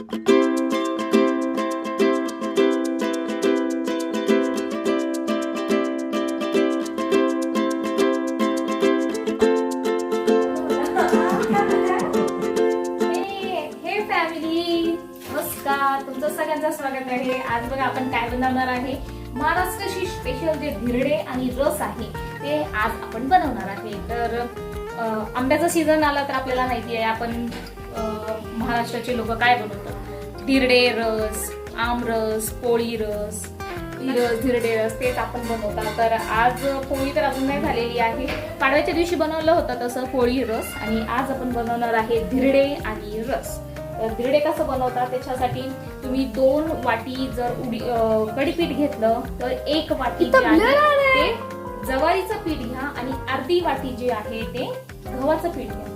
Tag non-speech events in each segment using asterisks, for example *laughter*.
हे फॅमिली नमस्कार तुमचं सगळ्यांचं स्वागत आहे. आज बघा आपण काय बनवणार आहे? महाराष्ट्राची स्पेशल जे धिरडे आणि रस आहे ते आज आपण बनवणार आहे. तर अं, आंब्याचा सीझन आला तर आपल्याला माहिती आहे आपण महाराष्ट्राचे लोक काय बनवतात? धिरडे रस आमरस पोळी रस रस धिरडे रस तेच आपण बनवतात. तर आज पोळी तर अजून नाही झालेली आहे. पाडव्याच्या दिवशी बनवलं होतं तसं पोळी रस आणि आज आपण बनवणार आहे धिरडे आणि रस. तर धिरडे कसं बनवतात? त्याच्यासाठी तुम्ही दोन वाटी जर उडी अं, कढीपीठ घेतलं तर एक वाटी जे आहे ते जवारीचं पीठ घ्या आणि अर्धी वाटी जे आहे ते गव्हाचं पीठ घ्या.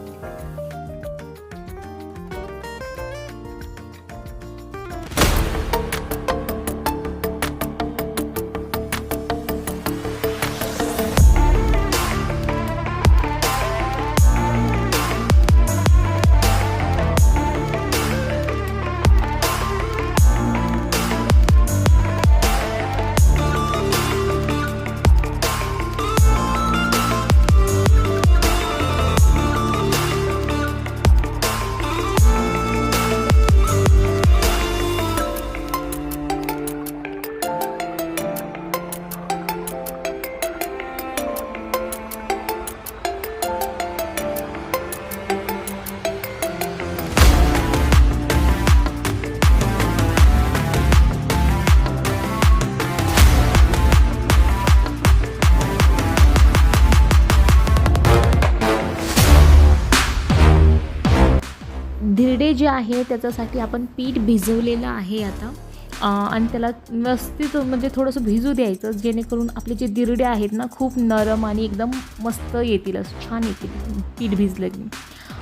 जे आहे त्याच्यासाठी आपण पीठ भिजवलेलं आहे आता. आणि त्याला व्यवस्थित म्हणजे थोडंसं भिजू द्यायचं जेणेकरून आपले जे दिरडे आहेत ना खूप नरम आणि एकदम मस्त येतील असं छान येतील पीठ भिजलं की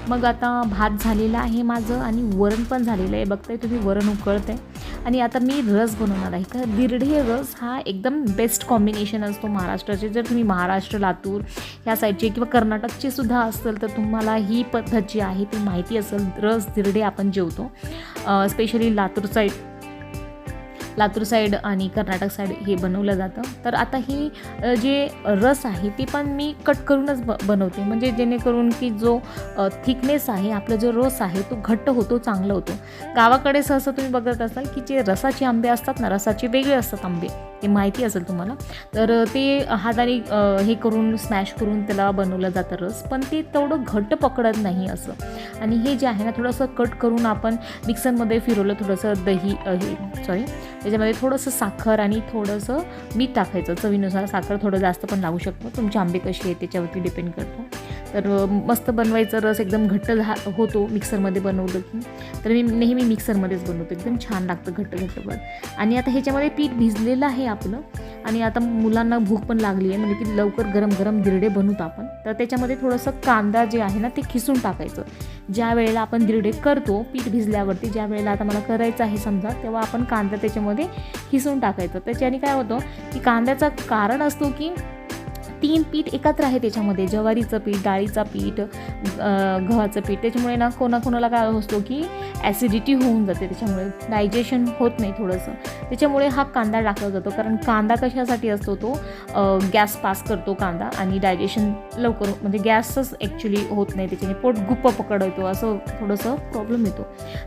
मग आता भात झालेला आहे माझं आणि वरण पण झालेलं आहे. बघताय तुम्ही वरण उकळत आहे आणि आता मी रस बनवणार आहे. का दिरढे रस हा एकदम बेस्ट कॉम्बिनेशन असतो महाराष्ट्राचे. जर तुम्ही महाराष्ट्र लातूर ह्या साईडचे किंवा कर्नाटकचे सुद्धा असेल तर तुम्हाला ही पद्धत जी आहे ती माहिती असेल. रस दिरडे आपण जेवतो. Specially Latur side Latur side आणि कर्नाटक साईड हे बनवलं जातं. तर आता ही जे रस आहे ती पण मी कट करूनच ब बनवते. म्हणजे जेणेकरून की जो थिकनेस आहे आपला जो रस आहे तो घट्ट होतो चांगला होतो. गावाकडे सहसा तुम्ही बघत असाल की जे रसाचे आंबे असतात ना रसाचे वेगळे असतात आंबे. ते माहिती असेल तुम्हाला. तर ते हाताने हे करून स्मॅश करून त्याला बनवलं जातं रस. पण ते तेवढं घट्ट पकडत नाही असं. आणि हे जे आहे ना थोडंसं कट करून आपण मिक्सरमध्ये फिरवलं थोडंसं दही हे सॉरी त्याच्यामध्ये थोडंसं साखर आणि थोडंसं मीठ टाकायचं. चवीनुसार साखर थोडं जास्त पण लागू शकतं. तुमचे आंबे कसे आहेत त्याच्यावरती डिपेंड करतो. तर मस्त बनवायचं रस एकदम घट्ट झा होतो मिक्सरमध्ये बनवलं की. तर मी नेहमी मिक्सरमध्येच बनवतो. एकदम छान लागतं घट्ट घट्ट पण. आणि आता ह्याच्यामध्ये पीठ भिजलेलं आहे आपलं. आणि आता मुलांना भूक पण लागली आहे. म्हणजे की लवकर गरम गरम दिरडे बनवतो आपण. तर त्याच्यामध्ये थोडंसं कांदा जे आहे ना ते खिसून टाकायचं. ज्या वेळेला आपण दिरडे करतो पीठ भिजल्यावरती ज्या वेळेला आता मला करायचं आहे समजा तेव्हा आपण कांदा त्याच्यामध्ये खिसून टाकायचं. त्याच्याने काय होतं की कांद्याचं कारण असतो की तीन पीठ एकत्र आहे त्याच्यामध्ये. ज्वारीचं पीठ डाळीचं पीठ गव्हाचं पीठ. त्याच्यामुळे ना कोणाकोणाला काय असतो की ॲसिडिटी होऊन जाते. त्याच्यामुळे डायजेशन होत नाही थोडंसं. त्याच्यामुळे हा कांदा टाकला जातो. कारण कांदा कशासाठी असतो तो? गॅस पास करतो कांदा आणि डायजेशन लवकर हो, म्हणजे गॅसच ॲक्च्युली होत नाही. त्याच्याने पोट गुप्प पकडतो. असं थोडंसं प्रॉब्लेम येतो.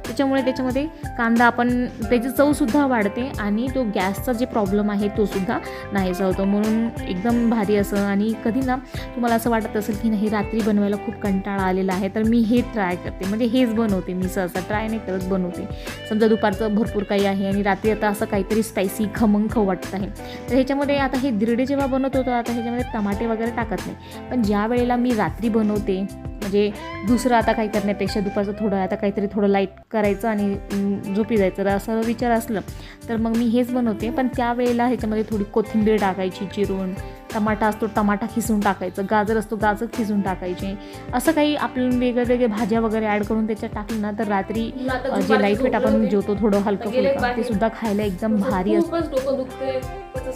त्याच्यामुळे त्याच्यामध्ये कांदा आपण त्याची चवसुद्धा वाढते आणि तो गॅसचा जे प्रॉब्लेम आहे तोसुद्धा नाही नाहीसा होतो. म्हणून एकदम भारी असं आणि कधी ना तुम्हाला असं वाटत असेल की नाही रात्री बनवायला खूप कंटाळा आलेला आहे तर मी हे ट्राय करते. म्हणजे हेच बनवते मी सहसा ट्राय नाही करत बनवते. समजा दुपारचं भरपूर काही आहे आणि रात्री आता असं काहीतरी स्पायसी खमंग खाऊ वाटत आहे. तर ह्याच्यामध्ये आता हे दिरडे जेव्हा बनवत होतो आता ह्याच्यामध्ये टमाटे वगैरे टाकत नाही. पण ज्या वेळेला मी रात्री बनवते म्हणजे दुसरं आता काही करण्यापेक्षा दुपारचं थोडं आता काहीतरी थोडं लाइट करायचं आणि झोपी जायचं तर असं विचार असलं तर मग मी हेच बनवते. पण त्यावेळेला ह्याच्यामध्ये थोडी कोथिंबीर टाकायची चिरून टमाटा असतो टमाटा खिसून टाकायचं. गाजर असतो गाजर खिसून टाकायचे. असं काही आपण वेगळे वेगळे भाज्या वगैरे ॲड करून त्याच्यात टाकलं ना तर रात्री जे लाइट वेट आपण. जेवतो थोडं हलकं फुलकं ते. सुद्धा खायला एकदम भारी असतं डोकं दुखते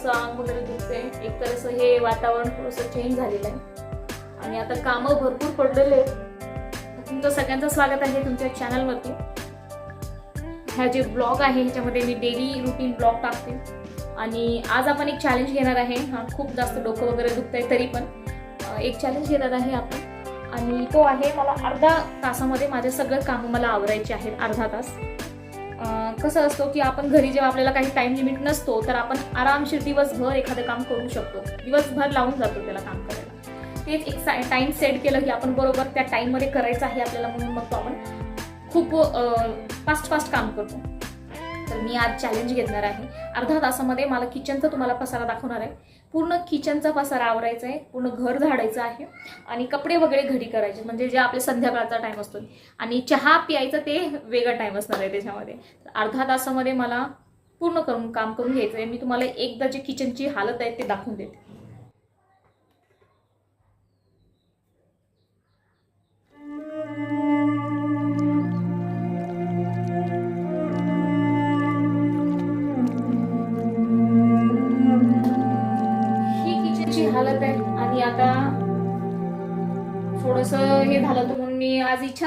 अंग वगैरे दुखते एक तर असं हे वातावरण थोडंसं चेंज झालेलं आहे. आणि आता कामं भरपूर पडलेले आहेत. तुमचं सगळ्यांचं स्वागत आहे तुमच्या चॅनलवरती ह्या जे ब्लॉग आहे ह्याच्यामध्ये मी डेली रुटीन ब्लॉग टाकते. आणि आज आपण एक चॅलेंज घेणार आहे. हा खूप जास्त डोकं वगैरे दुखत आहे तरी पण. एक चॅलेंज घेणार आहे आपण. आणि तो आहे मला अर्धा तासामध्ये माझे सगळं कामं मला आवरायचे आहेत अर्धा तास. कसं असतो की आपण घरी जेव्हा आपल्याला काही टाइम लिमिट नसतो तर आपण आरामशीर दिवसभर एखादं काम करू शकतो. दिवसभर लावून जातो त्याला काम करायला. तेच एक टाइम सेट केलं की आपण बरोबर त्या टाइममध्ये करायचं आहे आपल्याला म्हणून मग तो आपण खूप फास्ट फास्ट काम करतो. तर मी आज चॅलेंज घेणार आहे. अर्धा तासामध्ये मला किचनचा तुम्हाला पसारा दाखवणार आहे. पूर्ण किचनचा पसारा आवरायचा आहे. पूर्ण घर झाडायचं आहे. आणि कपडे वगैरे घरी करायचे. म्हणजे जे आपले संध्याकाळचा टाइम असतो. आणि चहा प्यायचा ते वेगळा टाइम असणार आहे त्याच्यामध्ये. अर्धा तासामध्ये मला पूर्ण करून काम करून घ्यायचं आहे. मी तुम्हाला एकदा जे किचनची हालत आहे ते दाखवून देते.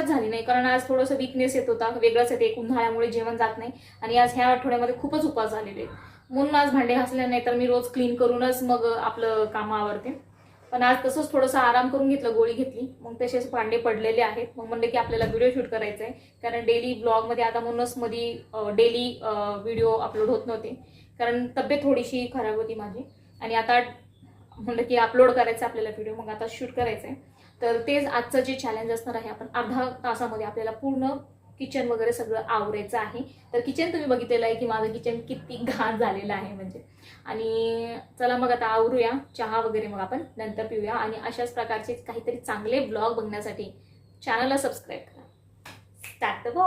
मी झाली नाही. कारण आज थोडंसं वीकनेस येत होता. वेगळंच येते एक उन्हाळ्यामुळे जेवण जात नाही. आणि आज ह्या आठवड्यामध्ये खूपच उपास झालेले आहेत. म्हणून आज भांडे घासले नाही तर मी रोज क्लीन करूनच मग आपलं कामं आवरते. पण आज तसंच थोडंसं आराम करून घेतलं गोळी घेतली. मग तसेच भांडे पडलेले आहेत. मग म्हणलं की आपल्याला व्हिडिओ शूट करायचा आहे कारण डेली ब्लॉगमध्ये आता म्हणूनच मध्ये डेली व्हिडिओ अपलोड होत नव्हते. कारण तब्येत थोडीशी खराब होती माझी. आणि आता म्हणलं की अपलोड करायचं आपल्याला व्हिडिओ मग आता शूट करायचं आहे तर तेच आजचं जे चॅलेंज असणार आहे आपण अर्धा तासामध्ये आपल्याला पूर्ण किचन वगैरे सगळं आवरायचं आहे. तर किचन तुम्ही बघितलेलं आहे की माझं किचन किती घाण झालेलं आहे म्हणजे. आणि चला मग आता आवरूया चहा वगैरे मग आपण नंतर पिऊया. आणि अशाच प्रकारचे काहीतरी चांगले ब्लॉग बघण्यासाठी चॅनलला सबस्क्राईब करा. स्टार्ट द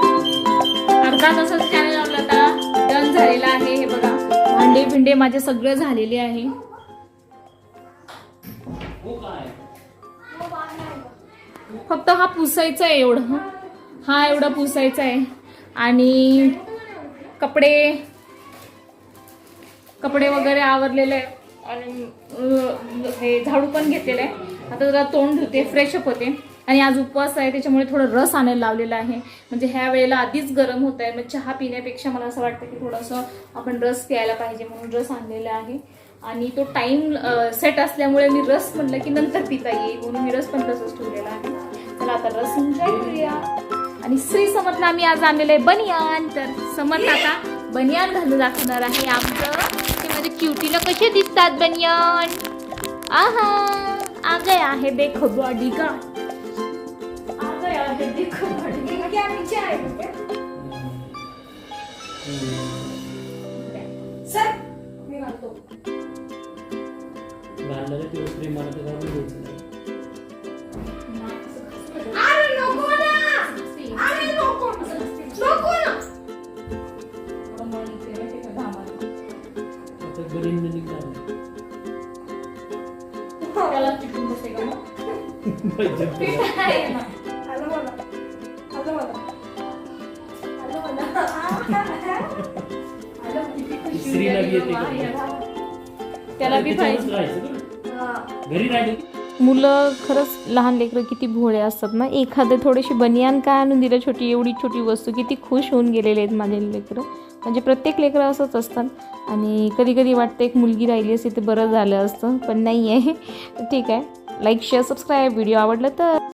अर्धा तासाचं चॅनल लावलं आता डन झालेला आहे. हे बघा भांडे भिंडे माझे सगळे झालेले आहे. फक्त हा पुसायचा आहे एवढं हा. एवढा पुसायचा आहे. आणि कपडे कपडे वगैरे आवरलेले आणि हे झाडू पण घेतलेलं आहे. आता जरा तोंड धुते फ्रेशअप होते. आणि आज उपवास आहे त्याच्यामुळे थोडं रस आणायला लावलेला आहे. म्हणजे ह्या वेळेला आधीच गरम होत आहे म्हणजे चहा पिण्यापेक्षा मला असं वाटतं की थोडंसं आपण रस प्यायला पाहिजे म्हणून रस आणलेला आहे. आणि तो टाइम सेट असल्यामुळे मी रस म्हणलं की नंतर पिता येईल म्हणून मी रस पण तसंच ठेवलेला आहे. चला आता रस एन्जॉय करूया. आणि श्री समर्थला आम्ही आज आणलेलं आहे बनियान. तर समर्थ आता बनियान घालून दाखवणार आहे आमचं. माझ्या क्युटीला कसे दिसतात बनियान? आहा गया है देखो बॉडी का आ गया है देखो बॉडी का क्या पीछे आए? सर, मी घालतो. घालणारे दिवस प्रेमाला ते पाहिजे मला. बी येते का? त्याला बी त्याच्यावरच पाहिजे राहायचं. घरी राहिले खरंच लहान लेकरं किती भोळे असतात ना एखादं थोडीशी बनियान काय आणून दिलं छोटी एवढी छोटी वस्तू किती खुश होऊन गेलेले आहेत माझे लेकरं म्हणजे प्रत्येक लेकरं असंच असतात आणि कधी कधी वाटतं एक मुलगी राहिली असती ते बरं झालं असतं पण नाही आहे *laughs* ठीक आहे लाईक शेअर सबस्क्राईब. व्हिडिओ आवडलं तर